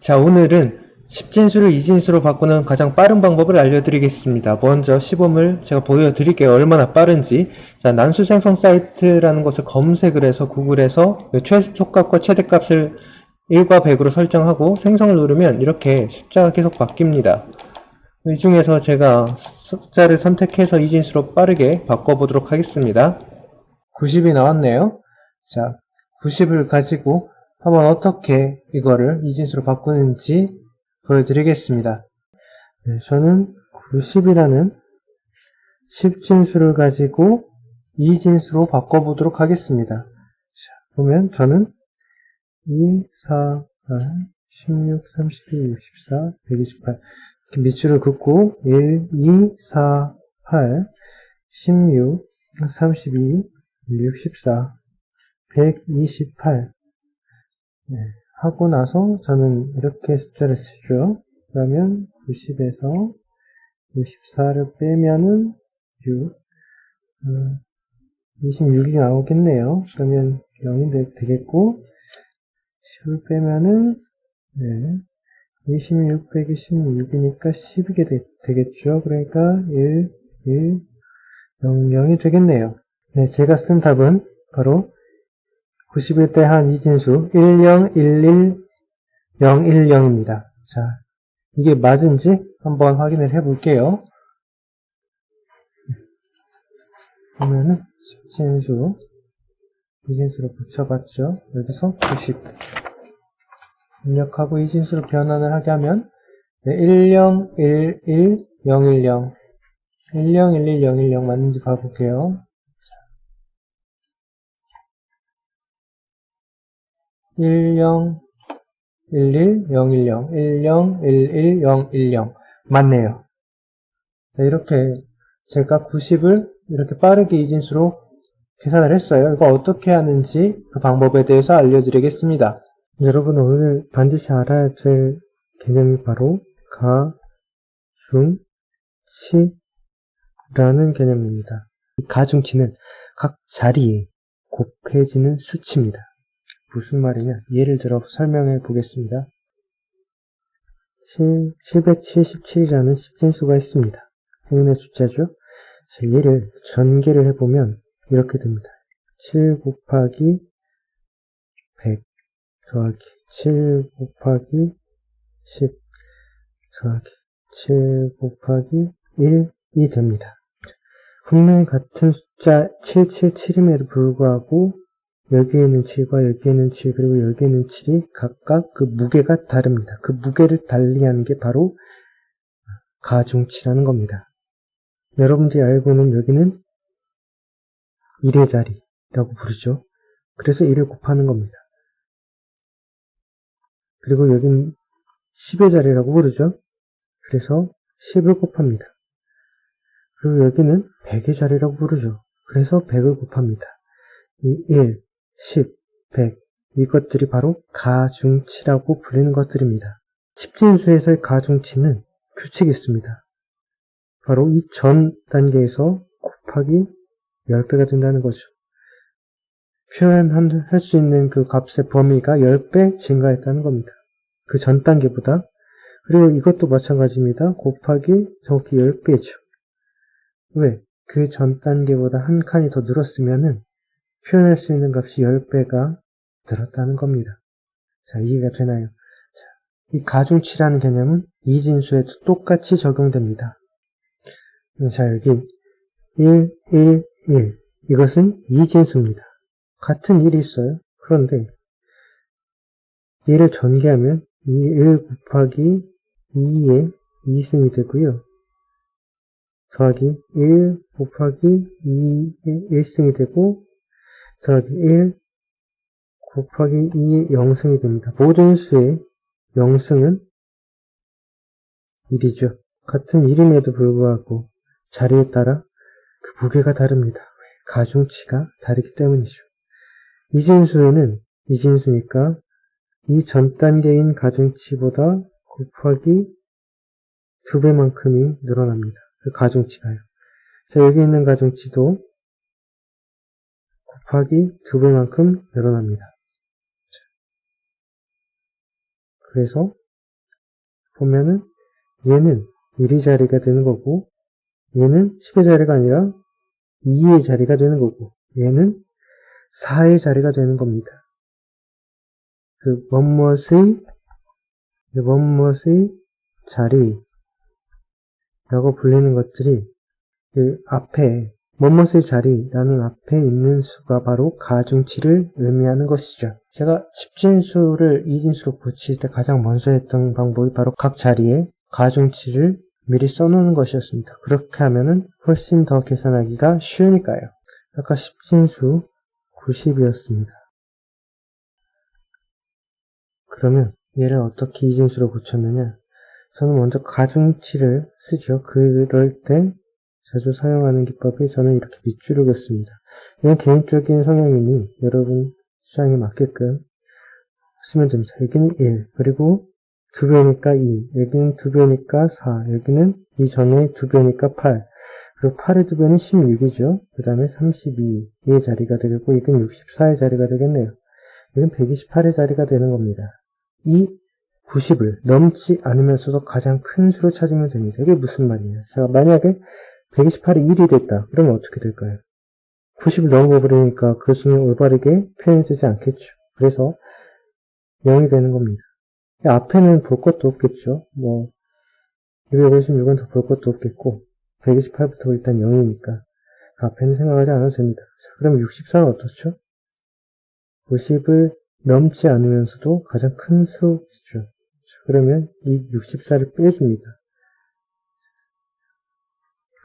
자, 오늘은 10진수를 2진수로 바꾸는 가장 빠른 방법을 알려드리겠습니다. 먼저 시범을 제가 보여드릴게요. 얼마나 빠른지. 자, 난수 생성 사이트라는 것을 검색을 해서 구글에서 최소값과 최대값을 1과 100으로 설정하고 생성을 누르면 이렇게 숫자가 계속 바뀝니다. 이 중에서 제가 숫자를 선택해서 2진수로 빠르게 바꿔보도록 하겠습니다. 90이 나왔네요. 자, 90을 가지고 한번 어떻게 이거를 이진수로 바꾸는지 보여드리겠습니다. 네, 저는 90이라는 10진수를 가지고 2진수로 바꿔보도록 하겠습니다. 자, 보면 저는 2, 4, 8, 16, 32, 64, 128 이렇게 밑줄을 긋고 1, 2, 4, 8, 16, 32, 64, 128 네, 하고 나서 저는 이렇게 숫자를 쓰죠. 그러면 90에서 64를 빼면은 6, 26이 나오겠네요. 그러면 0이 되, 되겠고 10을 빼면은 네, 26 빼기 16이니까 10이게 되, 겠죠 그러니까 1, 1, 0, 0이 되겠네요. 네, 제가 쓴 답은 바로 90일 때한 이진수 1011010입니다. 자, 이게 맞은지 한번 확인을 해 볼게요. 보면은 10진수, 이진수로 붙여봤죠. 여기서 90. 입력하고 이진수로 변환을 하게 하면 1011010 1011010 맞는지 봐볼게요. 10, 11, 010, 10, 11, 010. 맞네요. 자, 이렇게 제가 90을 이렇게 빠르게 이진수로 계산을 했어요. 이거 어떻게 하는지 그 방법에 대해서 알려드리겠습니다. 여러분 오늘 반드시 알아야 될 개념이 바로 가, 중, 치 라는 개념입니다. 이 가중치는 각 자리에 곱해지는 수치입니다. 무슨 말이냐? 예를 들어 설명해 보겠습니다. 7, 777이라는 10진수가 있습니다. 행운의 숫자죠? 자, 얘를 전개를 해보면 이렇게 됩니다. 7 곱하기 100 더하기 7 곱하기 10 더하기 7 곱하기 1이 됩니다. 분명히 같은 숫자 777임에도 불구하고 여기에는 7과 여기에는 7 그리고 여기에는 7이 각각 그 무게가 다릅니다. 그 무게를 달리하는 게 바로 가중치라는 겁니다. 여러분들이 알고는 여기는 1의 자리라고 부르죠. 그래서 1을 곱하는 겁니다. 그리고 여기는 10의 자리라고 부르죠. 그래서 10을 곱합니다. 그리고 여기는 100의 자리라고 부르죠. 그래서 100을 곱합니다. 이 1, 10, 100 이것들이 바로 가중치라고 불리는 것들입니다. 10진수에서의 가중치는 규칙이 있습니다. 바로 이 전 단계에서 곱하기 10배가 된다는 거죠. 표현할 수 있는 그 값의 범위가 10배 증가했다는 겁니다. 그 전 단계보다. 그리고 이것도 마찬가지입니다. 곱하기 정확히 10배죠. 왜? 그 전 단계보다 한 칸이 더 늘었으면은 표현할 수 있는 값이 10배가 늘었다는 겁니다. 자, 이해가 되나요? 자, 이 가중치라는 개념은 이 진수에도 똑같이 적용됩니다. 자, 여기 1, 1, 1. 이것은 이 진수입니다. 같은 1이 있어요. 그런데 얘를 전개하면 이 1 곱하기 2의 2승이 되고요. 더하기 1 곱하기 2의 1승이 되고 더하기 1 곱하기 2의 0승이 됩니다. 모든 수의 0승은 1이죠. 같은 이름에도 불구하고 자리에 따라 그 무게가 다릅니다. 가중치가 다르기 때문이죠. 이진수에는 이진수니까 이 전 단계인 가중치보다 곱하기 두 배만큼이 늘어납니다. 그 가중치가요. 자, 여기 있는 가중치도 곱하기 두 배만큼 늘어납니다. 그래서 보면은 얘는 1의 자리가 되는 거고 얘는 10의 자리가 아니라 2의 자리가 되는 거고 얘는 4의 자리가 되는 겁니다. 그 뭐뭇의 뭐뭇의 자리라고 불리는 것들이 그 앞에 뭐뭇의 자리라는 앞에 있는 수가 바로 가중치를 의미하는 것이죠. 제가 집진수를 이진수로 고칠 때 가장 먼저 했던 방법이 바로 각 자리에 가중치를 미리 써놓는 것이었습니다. 그렇게 하면은 훨씬 더 계산하기가 쉬우니까요. 아까 십진수 90이었습니다. 그러면 얘를 어떻게 이진수로 고쳤느냐? 저는 먼저 가중치를 쓰죠. 그럴 때 자주 사용하는 기법이 저는 이렇게 밑줄을 긋습니다. 이건 개인적인 성향이니 여러분 취향에 맞게끔 쓰면 됩니다. 여기는 1, 그리고 두 배니까 2, 여기는 두 배니까 4, 여기는 이전에 두 배니까 8, 그리고 8의 두 배는 16이죠. 그 다음에 32의 자리가 되겠고, 이건 64의 자리가 되겠네요. 이건 128의 자리가 되는 겁니다. 이 90을 넘지 않으면서도 가장 큰 수를 찾으면 됩니다. 이게 무슨 말이에요? 제가 만약에 128이 1이 됐다. 그러면 어떻게 될까요? 90을 넘어버리니까 그 수는 올바르게 표현이 되지 않겠죠. 그래서 0이 되는 겁니다. 앞에는 볼 것도 없겠죠. 뭐 256은 더 볼 것도 없겠고 128부터 일단 0이니까 그 앞에는 생각하지 않아도 됩니다. 자, 그럼 64는 어떻죠? 90을 넘지 않으면서도 가장 큰 수죠. 자, 그러면 이 64를 빼줍니다.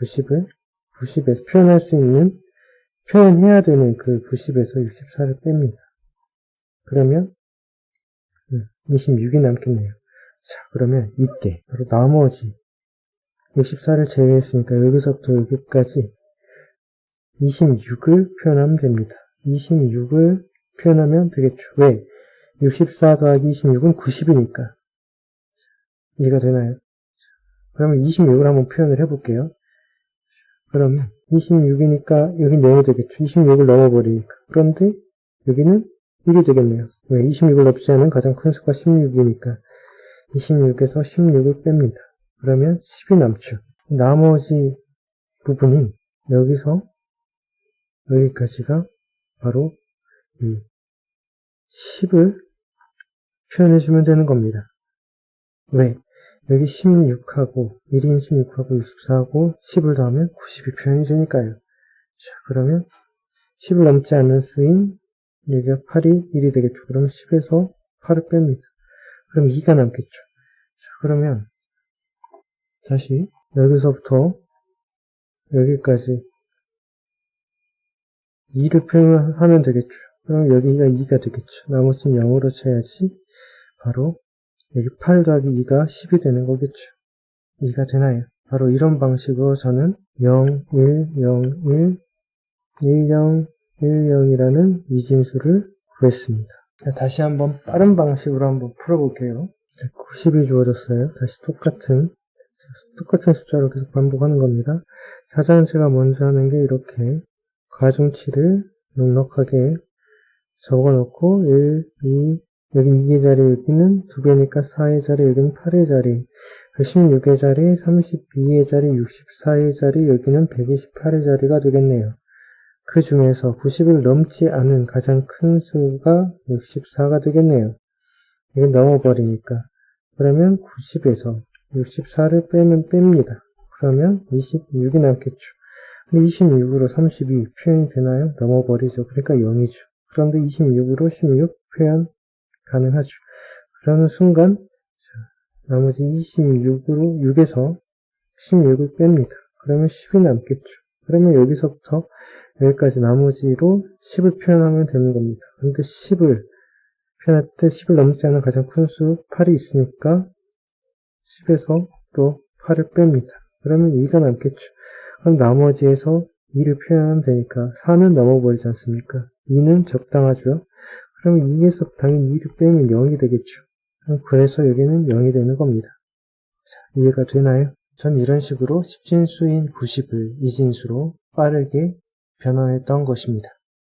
90을 90에서 표현할 수 있는 표현해야 되는 그 90에서 64를 뺍니다. 그러면 26이 남겠네요. 자, 그러면 이때 바로 나머지 64를 제외했으니까 여기서부터 여기까지 26을 표현하면 됩니다. 26을 표현하면 되겠죠. 왜? 64 더하기 26은 90이니까. 이해가 되나요? 그러면 26을 한번 표현을 해볼게요. 그러면 26이니까 여기 0이 되겠죠. 26을 넘어버리니까. 그런데 여기는 1이 되겠네요. 왜? 26을 넘지 않은 가장 큰 수가 16이니까 26에서 16을 뺍니다. 그러면 10이 남죠. 나머지 부분이 여기서 여기까지가 바로 이 10을 표현해주면 되는 겁니다. 왜? 여기 16하고 1인 16하고 64하고 10을 더하면 90이 표현이 되니까요. 자, 그러면 10을 넘지 않는 수인 여기가 8이 1이 되겠죠. 그럼 10에서 8을 뺍니다. 그럼 2가 남겠죠. 자, 그러면 다시 여기서부터 여기까지 2를 표현하면 되겠죠. 그럼 여기가 2가 되겠죠. 나머지는 0으로 쳐야지 바로 여기 8 더하기 2가 10이 되는 거겠죠. 2가 되나요? 바로 이런 방식으로 저는 0, 1, 0, 1, 1, 0, 1, 0이라는 이진수를 구했습니다. 다시 한번 빠른 방식으로 한번 풀어볼게요. 90이 주어졌어요. 다시 똑같은 똑같은 숫자로 계속 반복하는 겁니다. 가장 제가 먼저 하는 게 이렇게 가중치를 넉넉하게 적어놓고 1, 2, 여긴 2의 자리, 여기는 2배니까 4의 자리, 여기는 8의 자리, 16의 자리, 32의 자리, 64의 자리, 여기는 128의 자리가 되겠네요. 그 중에서 90을 넘지 않은 가장 큰 수가 64가 되겠네요. 이게 넘어버리니까. 그러면 90에서 64를 빼면 뺍니다. 그러면 26이 남겠죠. 26으로 32 표현이 되나요? 넘어버리죠. 그러니까 0이죠. 그런데 26으로 16 표현 가능하죠. 그러는 순간 자, 나머지 26으로 6에서 16을 뺍니다. 그러면 10이 남겠죠. 그러면 여기서부터 여기까지 나머지로 10을 표현하면 되는 겁니다. 근데 10을 표현할 때 10을 넘지 않은 가장 큰 수 8이 있으니까 10에서 또 8을 뺍니다. 그러면 2가 남겠죠. 그럼 나머지에서 2를 표현하면 되니까 4는 넘어버리지 않습니까? 2는 적당하죠. 그럼 2에서 당연히 2를 빼면 0이 되겠죠. 그래서 여기는 0이 되는 겁니다. 자, 이해가 되나요? 전 이런 식으로 10진수인 90을 이진수로 빠르게 변환했던 것입니다.